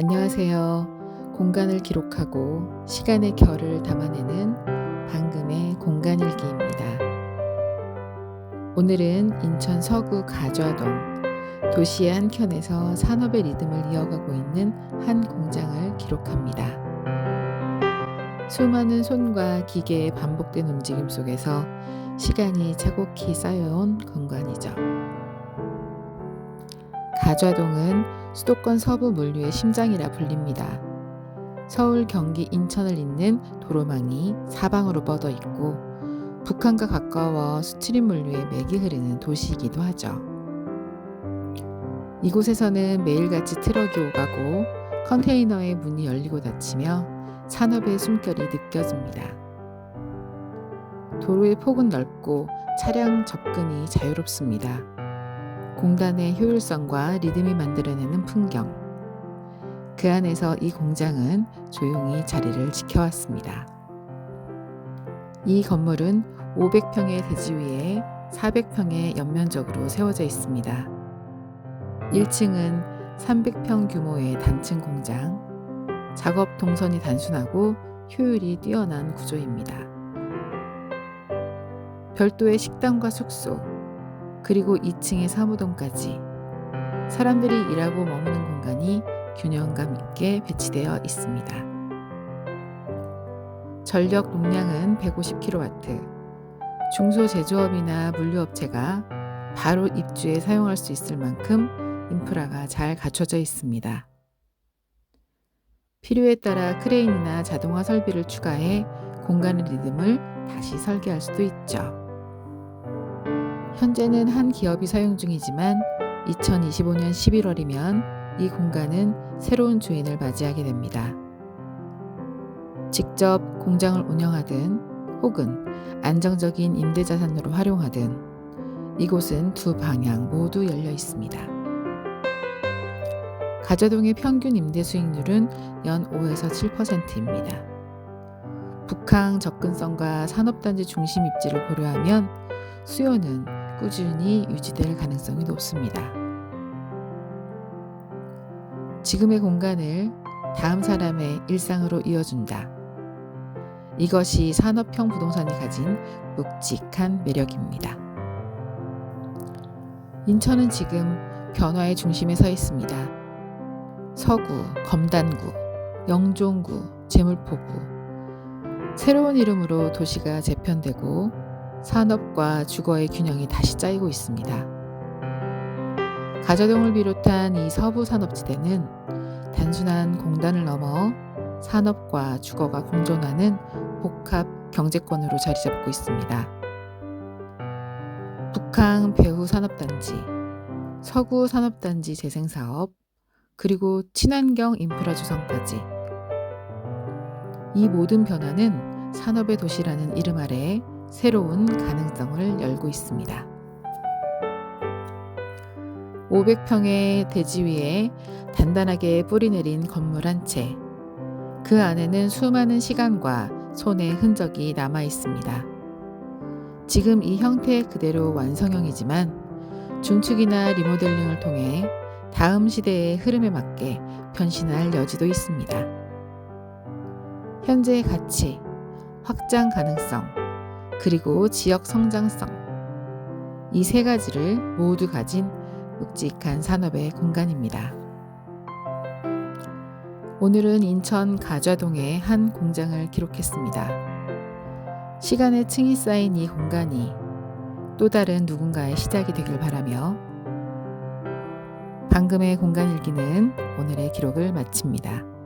안녕하세요. 공간을 기록하고 시간의 결을 담아내는 방금의 공간일기입니다. 오늘은 인천 서구 가좌동 도시의 한켠에서 산업의 리듬을 이어가고 있는 한 공장을 기록합니다. 수많은 손과 기계의 반복된 움직임 속에서 시간이 차곡히 쌓여온 공간이죠. 가좌동은 수도권 서부 물류의 심장이라 불립니다. 서울, 경기, 인천을 잇는 도로망이 사방으로 뻗어 있고 북한과 가까워 수출입 물류의 맥이 흐르는 도시이기도 하죠. 이곳에서는 매일같이 트럭이 오가고 컨테이너의 문이 열리고 닫히며 산업의 숨결이 느껴집니다. 도로의 폭은 넓고 차량 접근이 자유롭습니다. 공단의 효율성과 리듬이 만들어내는 풍경. 그 안에서 이 공장은 조용히 자리를 지켜왔습니다. 이 건물은 500평의 대지 위에 400평의 연면적으로 세워져 있습니다. 1층은 300평 규모의 단층 공장, 작업 동선이 단순하고 효율이 뛰어난 구조입니다. 별도의 식당과 숙소, 그리고 2층의 사무동까지 사람들이 일하고 머무는 공간이 균형감 있게 배치되어 있습니다. 전력容量은 150kW. 중소 제조업이나 물류업체가 바로 입주에 사용할 수 있을 만큼 인프라가 잘 갖춰져 있습니다. 필요에 따라 크레인이나 자동화 설비를 추가해 공간의 리듬을 다시 설계할 수도 있죠. 현재는 한 기업이 사용 중이지만 2025년 11월이면 이 공간은 새로운 주인을 맞이하게 됩니다. 직접 공장을 운영하든 혹은 안정적인 임대자산으로 활용하든 이곳은 두 방향 모두 열려 있습니다. 가자동의 평균 임대 수익률은 연 5에서 7%입니다. 북항 접근성과 산업단지 중심 입지를 고려하면 수요는 꾸준히 유지될 가능성이 높습니다. 지금의 공간을 다음 사람의 일상으로 이어준다. 이것이 산업형 부동산이 가진 묵직한 매력입니다. 인천은 지금 변화의 중심에 서 있습니다. 서구, 검단구, 영종구, 제물포구. 새로운 이름으로 도시가 재편되고 산업과 주거의 균형이 다시 짜이고 있습니다. 가자동을 비롯한 이 서부 산업지대는 단순한 공단을 넘어 산업과 주거가 공존하는 복합 경제권으로 자리 잡고 있습니다. 북항 배후 산업단지, 서구 산업단지 재생사업, 그리고 친환경 인프라 조성까지 이 모든 변화는 산업의 도시라는 이름 아래 새로운 가능성을 열고 있습니다. 500평의 대지 위에 단단하게 뿌리 내린 건물 한 채. 그 안에는 수많은 시간과 손의 흔적이 남아 있습니다. 지금 이 형태 그대로 완성형이지만 중축이나 리모델링을 통해 다음 시대의 흐름에 맞게 변신할 여지도 있습니다. 현재의 가치, 확장 가능성, 그리고 지역 성장성. 이 세 가지를 모두 가진 묵직한 산업의 공간입니다. 오늘은 인천 가좌동의 한 공장을 기록했습니다. 시간의 층이 쌓인 이 공간이 또 다른 누군가의 시작이 되길 바라며 방금의 공간 일기는 오늘의 기록을 마칩니다.